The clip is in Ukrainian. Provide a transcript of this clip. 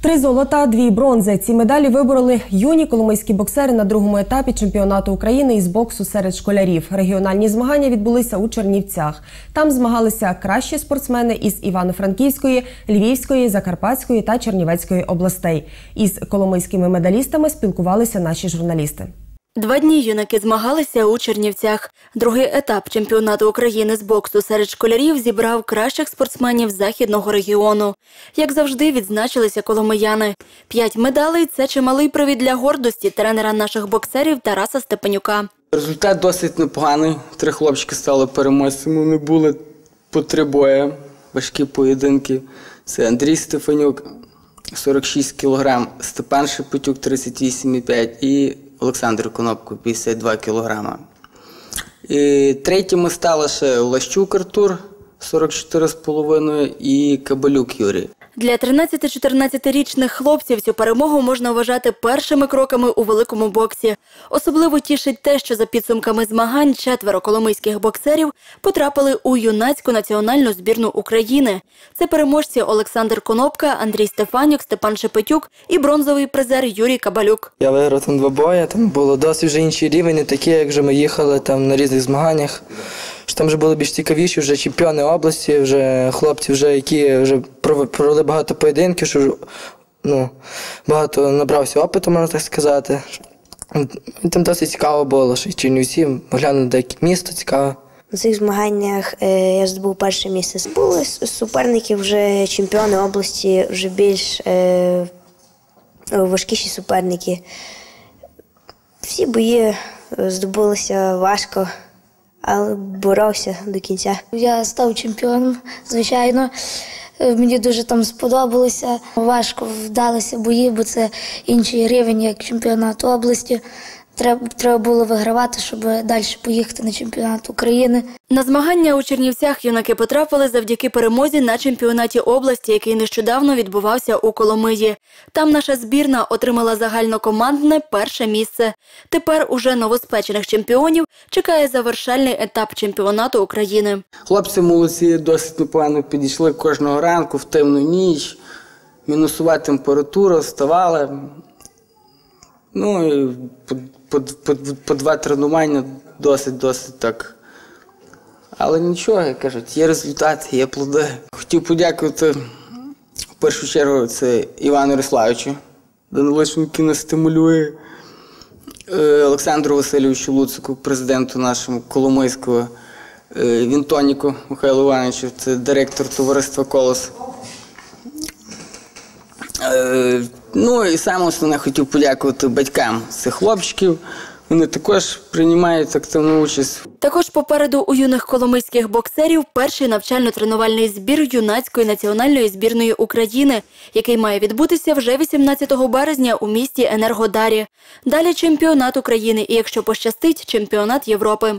Три золота, дві бронзи. Ці медалі вибороли юні коломийські боксери на другому етапі чемпіонату України із боксу серед школярів. Регіональні змагання відбулися у Чернівцях. Там змагалися кращі спортсмени із Івано-Франківської, Львівської, Закарпатської та Чернівецької областей. Із коломийськими медалістами спілкувалися наші журналісти. Два дні юнаки змагалися у Чернівцях. Другий етап чемпіонату України з боксу серед школярів зібрав кращих спортсменів західного регіону. Як завжди, відзначилися коломияни. П'ять медалей це чималий привід для гордості тренера наших боксерів Тараса Степанюка. Результат досить непоганий. Три хлопчики стали переможцями. Вони були по три бої, важкі поєдинки. Це Андрій Стефанюк, 46 кг, Степан Шепетюк, 38,5 і Олександр Конопко, 52 кг. І третіми стали ще Лащук Артур, 44,5 і Кабалюк Юрій. Для 13-14-річних хлопців цю перемогу можна вважати першими кроками у великому боксі. Особливо тішить те, що за підсумками змагань четверо коломийських боксерів потрапили у юнацьку національну збірну України. Це переможці Олександр Конопка, Андрій Стефанюк, Степан Шепетюк і бронзовий призер Юрій Кабалюк. Я виграв там два бої, там було досить вже інший рівень, не такі, як вже ми їхали там на різних змаганнях. Там вже були більш цікавіші, вже чемпіони області, вже хлопці, вже, які вже провели багато поєдинків, що ну, багато набрався опиту, можна так сказати. Там досить цікаво було, що і Чернівці, глянути деякі місто цікаве. На цих змаганнях е, я здобув перше місце. Були суперники вже чемпіони області, вже більш е, важкіші суперники. Всі бої е, здобулися важко, але боровся до кінця. Я став чемпіоном, звичайно. Е, Мені дуже там сподобалося. Важко вдалися бої, бо це інший рівень, як чемпіонат області. Треба, треба було вигравати, щоб далі поїхати на чемпіонат України. На змагання у Чернівцях юнаки потрапили завдяки перемозі на чемпіонаті області, який нещодавно відбувався у Коломиї. Там наша збірна отримала загальнокомандне перше місце. Тепер уже новоспечених чемпіонів чекає завершальний етап чемпіонату України. Хлопці молодці досить непогано підійшли кожного ранку в темну ніч, мінусова температура, вставали. Ну і по, по, по, по два тренування досить, досить так. Але нічого, як кажуть, є результати, є плоди. Хотів подякувати в першу чергу це Івану Ярославовичу, Данилишин, нас стимулює. Е, Олександру Васильовичу Луцику, президенту нашому Коломийського, е, Вінтоніку Михайлу Івановичу, це директор товариства Колос. Ну і саме основне хотів подякувати батькам цих хлопчиків. Вони також приймають активну участь Також попереду у юних коломийських боксерів перший навчально-тренувальний збір юнацької національної збірної України, який має відбутися вже 18 березня у місті Енергодарі. Далі чемпіонат України і, якщо пощастить, чемпіонат Європи.